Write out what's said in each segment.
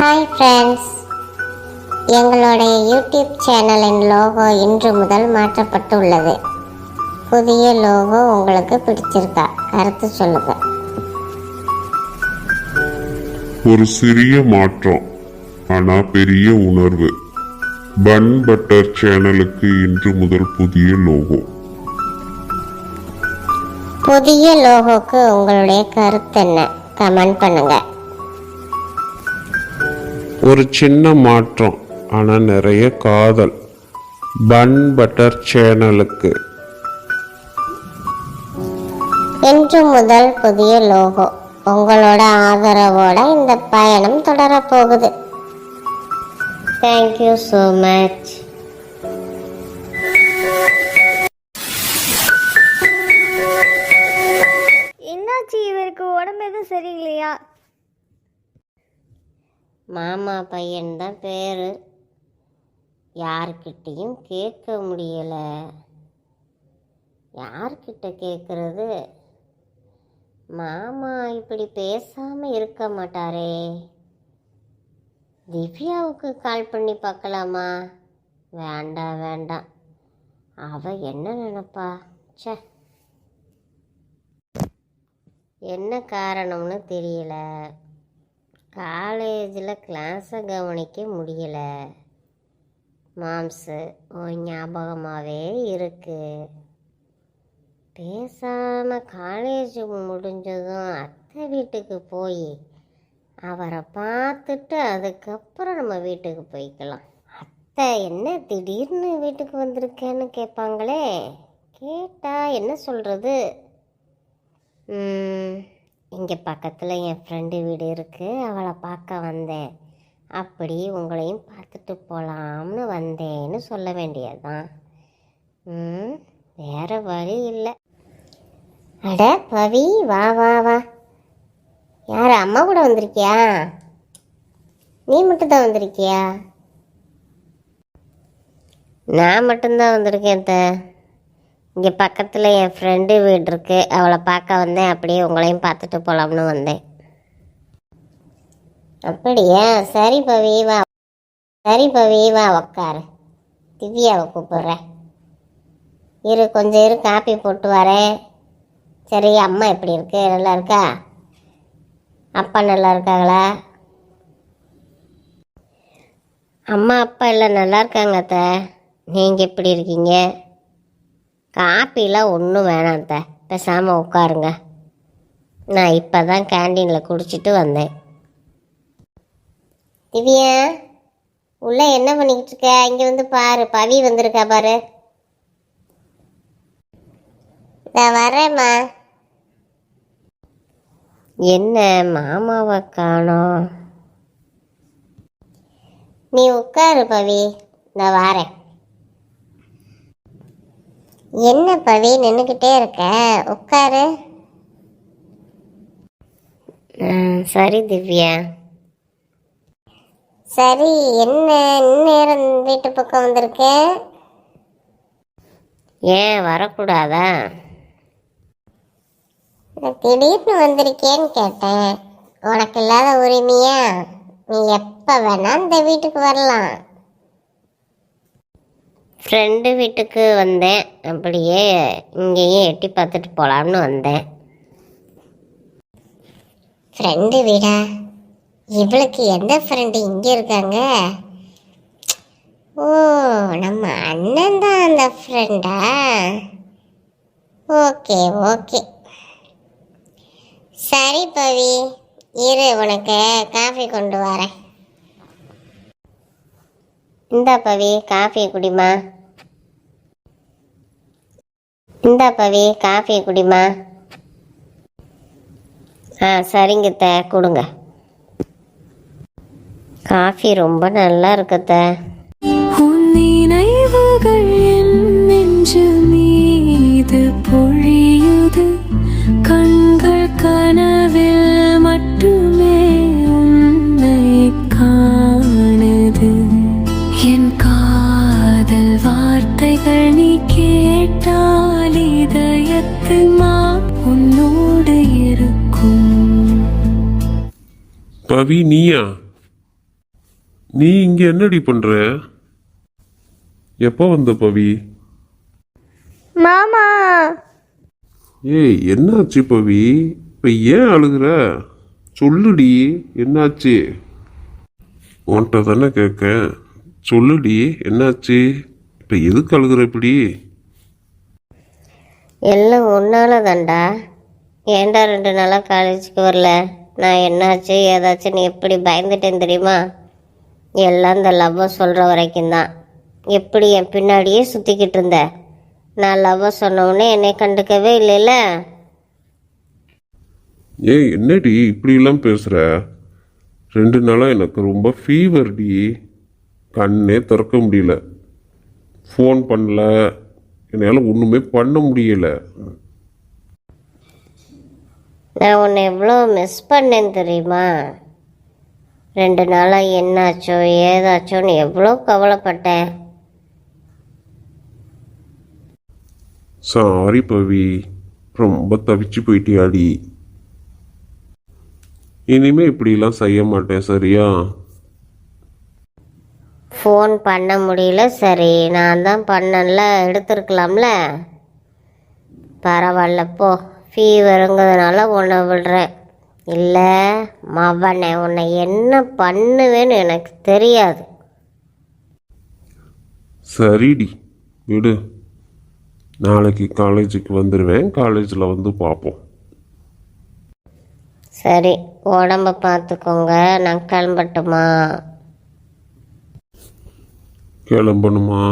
Hi friends எங்களுடைய YouTube சேனலின் logo இன்று முதல் மாற்றப்பட்டுள்ளது. புதிய லோகோ உங்களுக்கு பிடிச்சிருக்கா? கருத்து சொல்லுங்க. ஒரு சிறிய மாற்றம் ஆனா பெரிய உணர்வு. பன் பட்டர் சேனலுக்கு இன்று முதல் புதிய லோகோ புதிய லோகோக்கு உங்களுடைய கருத்து என்ன? கமெண்ட் பண்ணுங்க. ஒரு சின்ன மாற்றம் ஆனா நிறைய காதல். பன் பட்டர் சேனலுக்கு இன்று முதல் புதிய லோகோ. உங்களோட ஆதரவோட இந்த பயணம் தொடரப்போகுது. தேங்க்யூ ஸோ மச் என்னாச்சு இவருக்கு? உடம்பு எதுவும் சரியில்லையா? மாமா பையன் தான் பேர். யார்கிட்டயும் கேட்க முடியலை. யார்கிட்ட கேட்குறது மாமா இப்படி பேசாமல் இருக்க மாட்டாரே. திவ்யாவுக்கு கால் பண்ணி பார்க்கலாமா? வேண்டாம் வேண்டாம் அவ என்ன நினப்பா? ச்சே. என்ன காரணம்னு தெரியல. காலேஜில் கிளாஸை கவனிக்க முடியலை. மாம்ஸு உன் ஞாபகமாகவே இருக்குது பேசாமல் காலேஜ் முடிஞ்சதும் அத்தை வீட்டுக்கு போய் அவரை பார்த்துட்டு அதுக்கப்புறம் நம்ம வீட்டுக்கு போய்க்கலாம். அத்தை என்ன திடீர்னு வீட்டுக்கு வந்திருக்கேன்னு கேட்பாங்களே? கேட்டால் என்ன சொல்கிறது இங்கே பக்கத்தில் என் ஃப்ரெண்டு வீடு இருக்குது அவளை பார்க்க வந்தேன். அப்படி உங்களையும் பார்த்துட்டு போகலாம்னு வந்தேன்னு சொல்ல வேண்டியதுதான். ம் வேற வழி இல்லை. அட பவி வா வா வா. யார் அம்மா கூட வந்திருக்கியா? நீ மட்டும்தான் வந்திருக்கியா? நான் மட்டும்தான் வந்திருக்கேன் த இங்கே பக்கத்தில் என் ஃப்ரெண்டு வீடு இருக்கு. அவளை பார்க்க வந்தேன். அப்படியே உங்களையும் பார்த்துட்டு போகலாம்னு வந்தேன். அப்படியா? சரி பவி வா. சரி பவி வா உக்காரு. திவ்யாவை கூப்பிட்றேன். இரு கொஞ்சம் இரு காப்பி போட்டு வரேன். சரி அம்மா எப்படி இருக்கு? நல்லா இருக்கா? அப்பா நல்லா இருக்காங்களா? அம்மா அப்பா எல்லாம் நல்லா இருக்காங்க அத்தை. நீங்கள் எப்படி இருக்கீங்க? காப்பிலாம் ஒன்றும் வேணாம் த பேசாமல் உட்காருங்க. நான் இப்போ தான் கேண்டீனில் குடிச்சிட்டு வந்தேன். திவ்யா உள்ளே என்ன பண்ணிக்கிட்டு இருக்க? இங்கே வந்து பாரு பவி வந்திருக்கா பாரு. நான் வரேம்மா என்ன மாமாவை காணோம்? நீ உட்காரு பவி. நான் வரேன். என்ன பவி நின்றுக்கிட்டே இருக்க? உட்காரு. சரி திவ்யா. சரி என்ன இந்நேரம் வீட்டு பக்கம் வந்திருக்கேன் ஏன் வரக்கூடாதா? திடீர்னு வந்திருக்கேன்னு கேட்டேன். உனக்கு இல்லாத உரிமையா? நீ எப்போ வேணா இந்த வீட்டுக்கு வரலாம். ஃப்ரெண்டு வீட்டுக்கு வந்தேன். அப்படியே இங்கேயும் எட்டி பார்த்துட்டு போகலாம்னு வந்தேன். ஃப்ரெண்டு வீடா? இவளுக்கு எந்த ஃப்ரெண்டு இங்கே இருக்காங்க? ஓ நம்ம அண்ணன் தான் அந்த ஃப்ரெண்டா? Okay okay. சரி பவி. இரு உனக்கு காஃபி கொண்டு வரேன். இந்தா பவி. காஃபி குடிமா இந்தா பவி காஃபி குடிமா. ஆ சரிங்க த கொடுங்க. காஃபி ரொம்ப நல்லா இருக்குத்த நெஞ்சு பொழியுது. கண்கள் கனவில் மட்டுமே பவி நீயா? நீ இங்க என்னடி பண்ற? எப்போ வந்த பவி? மாமா. ஏய் என்னாச்சு பவி? இப்ப ஏன் அழுகுற? சொல்லுடி என்னாச்சு? உன்கிட்ட தானே கேட்க சொல்லுடி என்னாச்சு? இப்ப எதுக்கு அழுகுற இப்படி? எல்லாம் உன்னால தான்டா ஏன்டா ரெண்டு நாளாக காலேஜுக்கு வரல? நான் என்னாச்சு ஏதாச்சும் நீ எப்படி பயந்துட்டேன் தெரியுமா? எல்லாம் இந்த லவ்வை சொல்கிற வரைக்கும் தான். எப்படி என் பின்னாடியே சுற்றிக்கிட்டு இருந்த? நான் லவ்வை சொன்னவுடனே என்னை கண்டுக்கவே இல்லைல்ல? ஏய் என்னடி இப்படிலாம் பேசுகிற ரெண்டு நாளாக எனக்கு ரொம்ப ஃபீவர் டி. கண்ணே திறக்க முடியல. ஃபோன் பண்ணல. என்னால் ஒன்றுமே பண்ண முடியலை. நான் உன்னை எவ்வளோ மிஸ் பண்ணேன் தெரியுமா? ரெண்டு நாளாக என்னாச்சோ ஏதாச்சோன்னு எவ்வளோ கவலைப்பட்டேன். சாரி பவி. ரொம்ப தவிச்சு போயிட்டியாடி. இனிமே இப்படிலாம் செய்ய மாட்டேன் சரியா? ஃபோன் பண்ண முடியல சரி. நான் தான் பண்ணல எடுத்துருக்கலாம்ல. பரவாயில்ல போ. ஃபீவருங்கிறதுனால உன்னை விடுறேன். இல்லை மவனே உன்னை என்ன பண்ணுவேன்னு எனக்கு தெரியாது. சரிடி விடு. நாளைக்கு காலேஜுக்கு வந்துடுவேன் காலேஜில் வந்து பார்ப்போம் சரி உடம்ப பார்த்துக்கோங்க நான் கிளம்பட்டுமா? கிளம்பணுமா?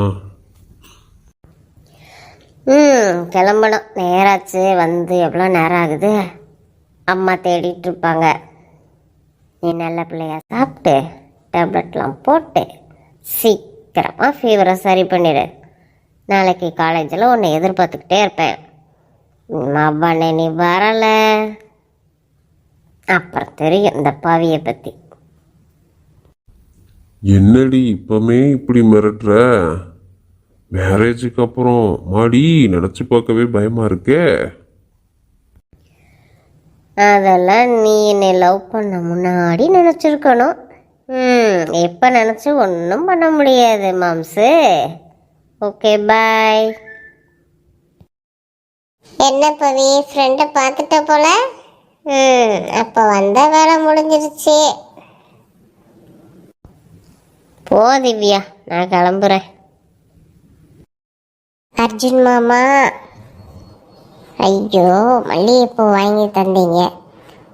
ம் கிளம்பணும். நேராச்சு வந்து எவ்வளோ நேரம் ஆகுது? அம்மா தேடிட்டு இருப்பாங்க நீ நல்ல பிள்ளையா சாப்பிட்டு டேப்லெட்லாம் போட்டு சீக்கிரமாக ஃபீவரை சரி பண்ணிடு. நாளைக்கு காலேஜில் உன்னை எதிர்பார்த்துக்கிட்டே இருப்பேன். அவ்வானே நீ வரலை. அப்புறம் தெரியும் இந்த பாவியை பற்றி என்னடி இப்போமே இப்படி மிரட்டுற? மேரேஜுக்கு அப்புறம் மாடி நினச்சி பார்க்கவே பயமா இருக்கே. அதெல்லாம் நீ என்னை லவ் பண்ண முன்னாடி நினச்சிருக்கணும். ம் இப்போ நினச்சி ஒன்றும் பண்ண முடியாது மாம்சு. ஓகே பாய் என்ன பவி ஃப்ரெண்டை பார்த்துட்ட போல? ம் அப்போ வந்த வேலை முடிஞ்சிருச்சு. போ திவ்யா நான் கிளம்புறேன். அர்ஜுன் மாமா. ஐயோ மல்லிகைப்பூ வாங்கி தந்தீங்க.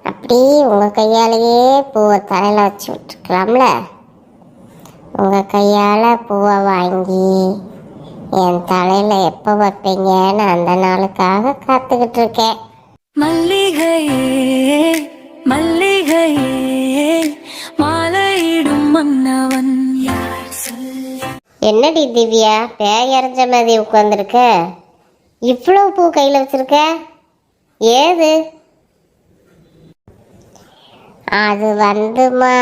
அப்படி உங்கள் கையாலேயே பூவை தலையில் வச்சு விட்டுருக்கலாம்ல? உங்கள் கையால் பூவை வாங்கி என் தலையில் எப்போ வைப்பீங்கன்னு அந்த நாளுக்காக காத்துக்கிட்டு இருக்கேன். என்னடி திவ்யா பேயரைஞ்ச மாதிரி உட்காந்துருக்க இவ்வளோ பூ கையில் வச்சிருக்க? ஏது? அது வந்துமா?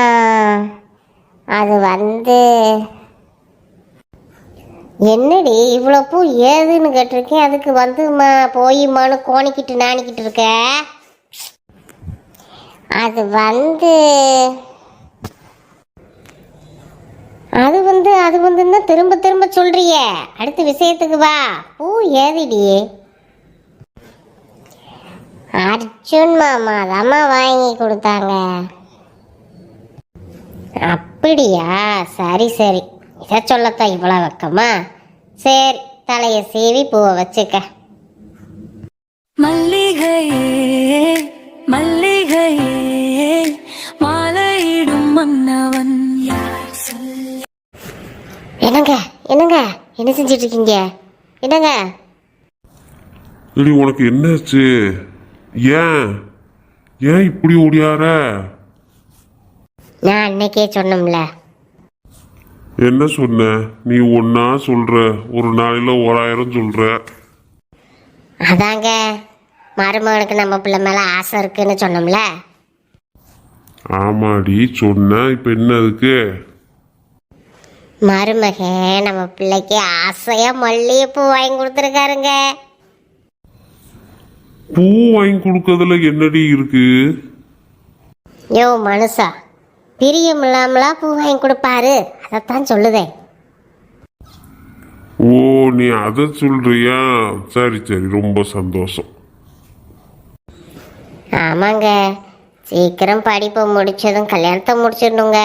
அது வந்து. என்னடி இவ்வளோ பூ ஏதுன்னு கேட்டிருக்கேன் அதுக்கு வந்துமா போயுமான்னு கோணிக்கிட்டு நாணிக்கிட்டு இருக்க? அது வந்து. அது வந்து அது வந்துன்னு திரும்ப திரும்ப சொல்றியே. அடுத்த விஷயத்துக்கு வா. பூ ஏதிடி அர்ஜுன் மாமா தாம்மா வாங்கி கொடுத்தாங்க. அப்படியா? சரி சரி. இதை சொல்லத்தான் இவ்வளோ வெக்கமா? சரி தலையை சீவி பூவை வச்சுக்க. மல்லிகையே மல்லிகையே மாலையிடும் மன்னவ என்ன செஞ்சிட்டு இருக்கீங்க என்னங்க? இடி உனக்கு என்னாச்சு? ஏன்? ஏன் இப்படி ஓடியார? நான் அன்னைக்கே சொன்னோம்ல. என்ன சொன்ன? நீ ஒன்னா சொல்ற. ஒரு நாளையில ஓராயிரம் சொல்ற. அதாங்க. மருமகனுக்கு நம்ம பிள்ளை மேலே ஆசை இருக்குன்னு சொன்னோம்ல. ஆமாடி சொன்ன. இப்ப என்ன அதுக்கு? மருமகன் நம்ம பிள்ளைக்கு ஆசையா மல்லிகைப்பூ வாங்கி கொடுத்துருக்காருங்க. பூ வாங்கி கொடுக்கறதுல என்னடி இருக்கு? யோ மனுஷா பிரியம் இல்லாமலா பூ வாங்கி கொடுப்பாரு. அதைத்தான் சொல்லுதேன். ஓ நீ அதை சொல்றியா? சரி சரி ரொம்ப சந்தோஷம். ஆமாங்க. சீக்கிரம் படிப்பை முடிச்சதும் கல்யாணத்தை முடிச்சிடணுங்க.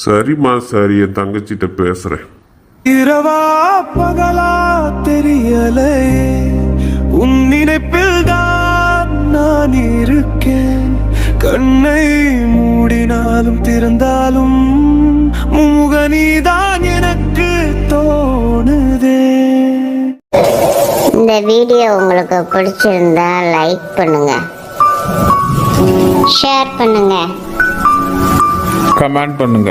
சரிம்மா சரி என் தங்கச்சிட்ட பேசுறேன். இரவா பகலா தெரியலை. உன் நினைப்பில் தான் நான் இருக்கேன். கண்ணை மூடினாலும் திறந்தாலும் முகநீதான் எனக்கு தோணுதே. இந்த வீடியோ உங்களுக்கு பிடிச்சிருந்தா லைக் பண்ணுங்க. ஷேர் பண்ணுங்க. கமெண்ட் பண்ணுங்க.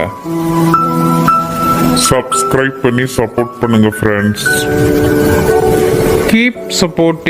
சப்ஸ்கிரைப் பண்ணி சப்போர்ட் பண்ணுங்க ஃப்ரெண்ட்ஸ் கீப் சப்போர்ட்டிங்